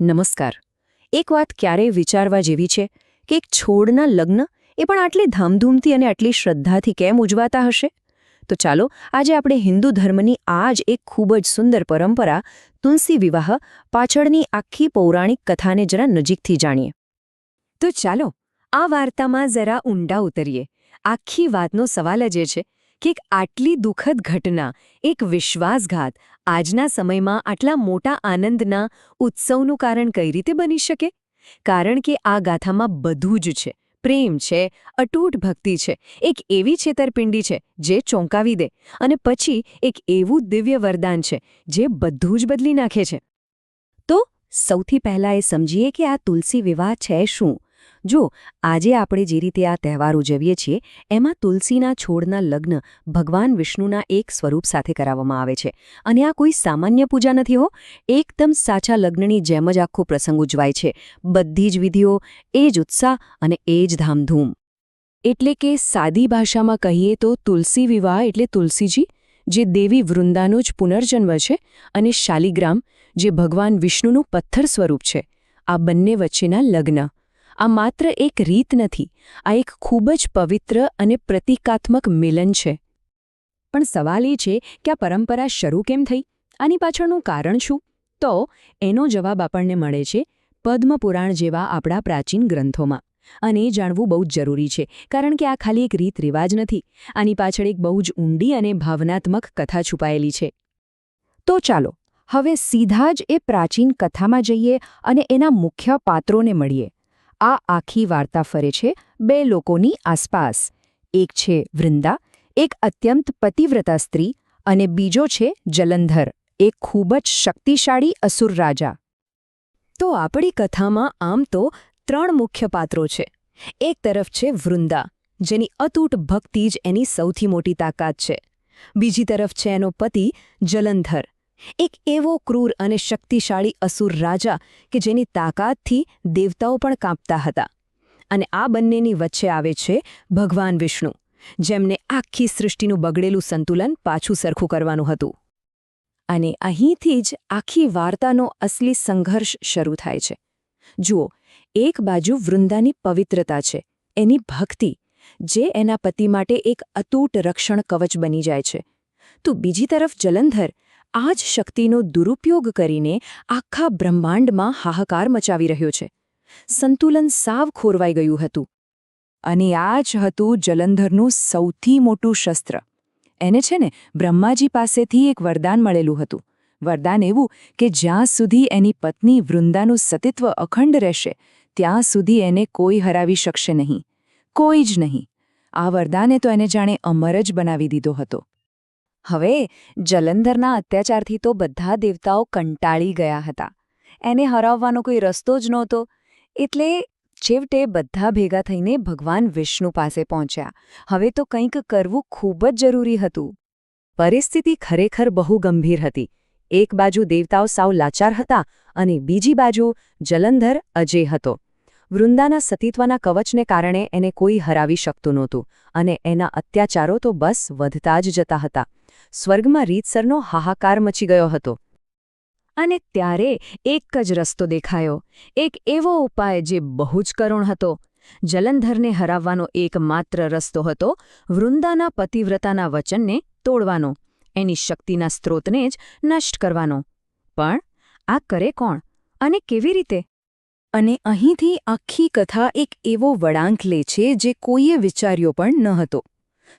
નમસ્કાર. એક વાત ક્યારેય વિચારવા જેવી છે કે એક છોડના લગ્ન એ પણ આટલી ધામધૂમથી અને આટલી શ્રદ્ધાથી કેમ ઉજવાતા હશે? તો ચાલો, આજે આપણે હિન્દુ ધર્મની આ જ એક ખૂબ જ સુંદર પરંપરા તુલસી વિવાહ પાછળની આખી પૌરાણિક કથાને જરા નજીકથી જાણીએ. તો ચાલો, આ વાર્તામાં જરા ઊંડા ઉતરીએ. આખી વાતનો સવાલ જ એ છે કે એક આટલી દુઃખદ ઘટના, એક વિશ્વાસઘાત આજના સમયમાં આટલા મોટા આનંદના ઉત્સવનું કારણ કઈ રીતે બની શકે? કારણ કે આ ગાથામાં બધું જ છે. પ્રેમ છે, અટૂટ ભક્તિ છે, એક એવી છેતરપિંડી છે જે ચોંકાવી દે અને પછી એક એવું દિવ્ય વરદાન છે જે બધું જ બદલી નાખે છે. તો સૌથી પહેલાં એ સમજીએ કે આ તુલસી વિવાહ છે શું? જો, આજે આપણે જે રીતે આ તહેવાર ઉજવીએ છીએ, એમાં તુલસીના છોડના લગ્ન ભગવાન વિષ્ણુના એક સ્વરૂપ સાથે કરાવવામાં આવે છે. અને આ કોઈ સામાન્ય પૂજા નથી હો. એકદમ સાચા લગ્નની જેમ જ આખો પ્રસંગ ઉજવાય છે. બધી જ વિધિઓ એ જ ઉત્સાહ અને એ જ ધામધૂમ. એટલે કે સાદી ભાષામાં કહીએ તો તુલસી વિવાહ એટલે તુલસીજી, જે દેવી વૃંદાનો જ પુનર્જન્મ છે અને શાલિગ્રામ, જે ભગવાન વિષ્ણુનું પથ્થર સ્વરૂપ છે. આ બંને વચ્ચેના લગ્ન. આ માત્ર એક રીત નથી, આ એક ખૂબ જ પવિત્ર અને પ્રતિકાત્મક મિલન છે. પણ સવાલ એ છે કે આ પરંપરા શરૂ કેમ થઈ? આની પાછળનું કારણ શું? તો, એનો જવાબ આપણને મળે છે પદ્મપુરાણ જેવા આપણા પ્રાચીન ગ્રંથોમાં. અને એ જાણવું બહુ જ જરૂરી છે, કારણ કે આ ખાલી એક રીત રિવાજ નથી, આની પાછળ એક બહુ જ ઊંડી અને ભાવનાત્મક કથા છુપાયેલી છે. તો ચાલો, હવે સીધા જ એ પ્રાચીન કથામાં જઈએ અને એના મુખ્ય પાત્રોને મળીએ. આ આખી વાર્તા ફરે છે બે લોકોની આસપાસ. એક છે વૃંદા, એક અત્યંત પતિવ્રતા સ્ત્રી અને બીજો છે જલંધર એક ખૂબ જ શક્તિશાળી અસુર રાજા. તો આપણી કથામાં આમ તો ત્રણ મુખ્ય પાત્રો છે. એક તરફ છે વૃંદા, જેની અતૂટ ભક્તિ જ એની સૌથી મોટી તાકાત છે. બીજી તરફ છે એનો પતિ જલંધર એક એવો ક્રૂર અને શક્તિશાળી અસુર રાજા કે જેની તાકાતથી દેવતાઓ પણ કાંપતા હતા. અને આ બંનેની વચ્ચે આવે છે ભગવાન વિષ્ણુ, જેમને આખી સૃષ્ટિનું બગડેલું સંતુલન પાછું સરખું કરવાનું હતું. અને અહીંથી જ આખી વાર્તાનો અસલી સંઘર્ષ શરૂ થાય છે. જુઓ, એક બાજુ વૃંદાની પવિત્રતા છે, એની ભક્તિ, જે એના પતિ માટે એક અતૂટ રક્ષણ કવચ બની જાય છે. તો બીજી તરફ જલંધર આ જ શક્તિનો દુરુપયોગ કરીને આખા બ્રહ્માંડમાં હાહાકાર મચાવી રહ્યો છે. સંતુલન સાવ ખોરવાઈ ગયું હતું. અને આ જ હતું જલંધરનું સૌથી મોટું શસ્ત્ર. એને છે ને, બ્રહ્માજી પાસેથી એક વરદાન મળેલું હતું. વરદાન એવું કે જ્યાં સુધી એની પત્ની વૃંદાનું સતીત્વ અખંડ રહેશે, ત્યાં સુધી એને કોઈ હરાવી શકશે નહીં. કોઈ જ નહીં. આ વરદાને તો એને જાણે અમર જ બનાવી દીધો હતો. હવે જલંધરના અત્યાચારથી તો બધા દેવતાઓ કંટાળી ગયા હતા. એને હરાવવાનો કોઈ રસ્તો જ નહોતો. એટલે છેવટે બધા ભેગા થઈને ભગવાન વિષ્ણુ પાસે પહોંચ્યા. હવે તો કંઈક કરવું ખૂબ જ જરૂરી હતું. પરિસ્થિતિ ખરેખર બહુ ગંભીર હતી. એક બાજુ દેવતાઓ સાવ લાચાર હતા અને બીજી બાજુ જલંધર અજય હતો. વૃંદાના સતીત્વના કવચને કારણે એને કોઈ હરાવી શકતું નહોતું અને એના અત્યાચારો તો બસ વધતા જ જતા હતા. સ્વર્ગમાં રીતસરનો હાહાકાર મચી ગયો હતો. અને ત્યારે એક જ રસ્તો દેખાયો. એક એવો ઉપાય જે બહુ જ કરુણ હતો. જલંધરને હરાવવાનો એકમાત્ર રસ્તો હતો વૃંદાના પતિવ્રતાના વચનને તોડવાનો, એની શક્તિના સ્ત્રોતને જ નષ્ટ કરવાનો. પણ આ કરે કોણ? અને કેવી રીતે? અને અહીંથી આખી કથા એક એવો વળાંક લે છે જે કોઈએ વિચાર્યો પણ ન હતો.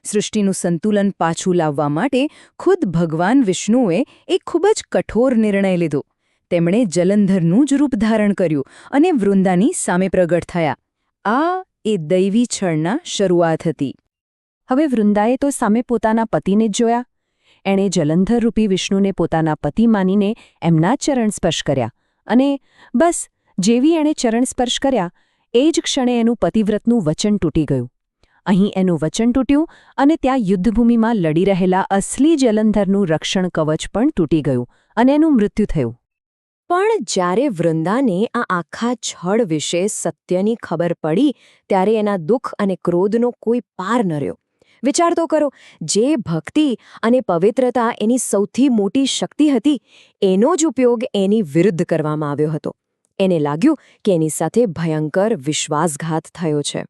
સૃષ્ટિનું સંતુલન પાછું લાવવા માટે ખુદ ભગવાન વિષ્ણુએ એક ખૂબ જ કઠોર નિર્ણય લીધો. તેમણે જલંધરનું જ રૂપ ધારણ કર્યું અને વૃંદાની સામે પ્રગટ થયા. આ એ દૈવી છળના શરૂઆત હતી. હવે વૃંદાએ તો સામે પોતાના પતિને જ જોયા. એણે જલંધર રૂપી વિષ્ણુને પોતાના પતિ માનીને એમના ચરણ સ્પર્શ કર્યા. અને બસ, જેવી એણે ચરણ સ્પર્શ કર્યા, એ જ ક્ષણે એનું પતિવ્રતનું વચન તૂટી ગયું. અહીં એનું વચન તૂટ્યું અને ત્યાં યુદ્ધભૂમિમાં લડી રહેલા અસલી જલંધરનું રક્ષણ કવચ પણ તૂટી ગયું અને એનું મૃત્યુ થયું. પણ જ્યારે વૃંદાને આ આખા છળ વિશે સત્યની ખબર પડી, ત્યારે એના દુઃખ અને ક્રોધનો કોઈ પાર ન રહ્યો. વિચાર તો કરો, જે ભક્તિ અને પવિત્રતા એની સૌથી મોટી શક્તિ હતી, એનો જ ઉપયોગ એની વિરુદ્ધ કરવામાં આવ્યો હતો. એને લાગ્યું કે એની સાથે ભયંકર વિશ્વાસઘાત થયો છે.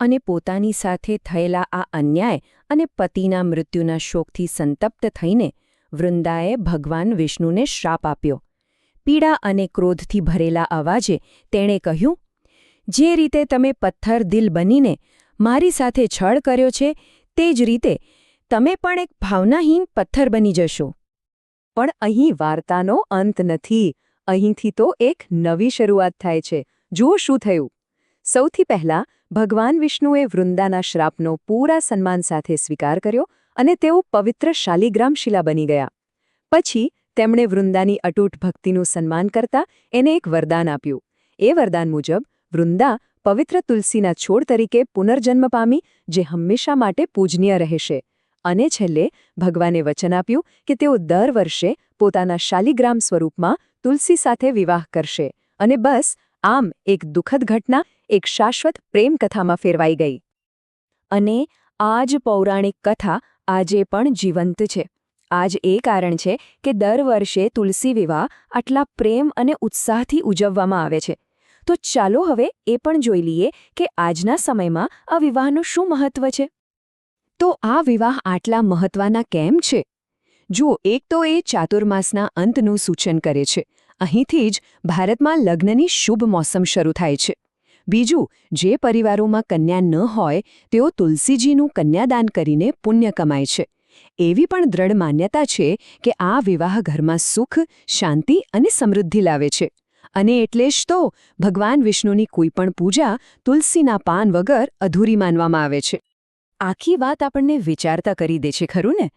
અને પોતાની સાથે થયેલા આ અન્યાય અને પતિના મૃત્યુના શોકથી સંતપ્ત થઈને વૃંદાએ ભગવાન વિષ્ણુને શ્રાપ આપ્યો. પીડા અને ક્રોધથી ભરેલા અવાજે તેણે કહ્યું, જે રીતે તમે પથ્થર દિલ બનીને મારી સાથે છળ કર્યો છે, તે જ રીતે તમે પણ એક ભાવનાહીન પથ્થર બની જશો. પણ અહીં વાર્તાનો અંત નથી. અહીંથી તો એક નવી શરૂઆત થાય છે. જુઓ શું થયું. સૌથી પહેલા, ભગવાન વિષ્ણુએ વૃંદાના શ્રાપનો પૂરા સન્માન સાથે સ્વીકાર કર્યો અને તેઓ પવિત્ર શાલિગ્રામ શિલા બની ગયા. પછી, તેમણે વૃંદાની અટૂટ ભક્તિનું સન્માન કરતા એને એક વરદાન આપ્યું. એ વરદાન મુજબ, વૃંદા પવિત્ર તુલસીના છોડ તરીકે પુનર્જન્મ પામી, જે હંમેશા માટે પૂજનીય રહેશે. અને છેલ્લે, ભગવાને વચન આપ્યું કે તેઓ દર વર્ષે પોતાના શાલિગ્રામ સ્વરૂપમાં તુલસી સાથે વિવાહ કરશે. અને બસ, આમ એક દુઃખદ ઘટના એક શાશ્વત પ્રેમકથામાં ફેરવાઈ ગઈ. અને આ જ પૌરાણિક કથા આજે પણ જીવંત છે. આજ એ કારણ છે કે દર વર્ષે તુલસી વિવાહ આટલા પ્રેમ અને ઉત્સાહથી ઉજવવામાં આવે છે. તો ચાલો હવે એ પણ જોઈ લઈએ કે આજના સમયમાં આ વિવાહનું શું મહત્વ છે. તો આ વિવાહ આટલા મહત્વના કેમ છે? જુઓ, એક તો એ ચાતુર્માસના અંતનું સૂચન કરે છે. અહીંથી જ ભારતમાં લગ્નની શુભ મોસમ શરૂ થાય છે. બીજું, જે પરિવારોમાં કન્યા ન હોય, તેઓ તુલસીજીનું કન્યાદાન કરીને પુણ્ય કમાય છે. એવી પણ દ્રઢ માન્યતા છે કે આ વિવાહ ઘરમાં સુખ, શાંતિ અને સમૃદ્ધિ લાવે છે. અને એટલે જ તો ભગવાન વિષ્ણુની કોઈ પણ પૂજા તુલસીના પાન વગર અધૂરી માનવામાં આવે છે. આખી વાત આપણને વિચારતા કરી દે છે, ખરું ને?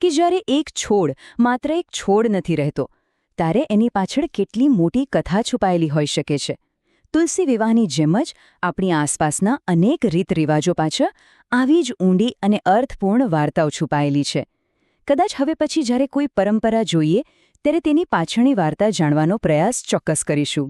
કે જ્યારે એક છોડ, માત્ર એક છોડ નથી રહેતો, ત્યારે એની પાછળ કેટલી મોટી કથા છુપાયેલી હોઈ શકે છે. તુલસી વિવાહની જેમ જ આપણી આસપાસના અનેક રીત રિવાજો પાછળ આવી જ ઊંડી અને અર્થપૂર્ણ વાર્તાઓ છુપાયેલી છે. કદાચ હવે પછી જ્યારે કોઈ પરંપરા જોઈએ, ત્યારે તેની પાછળની વાર્તા જાણવાનો પ્રયાસ ચોક્કસ કરીશું.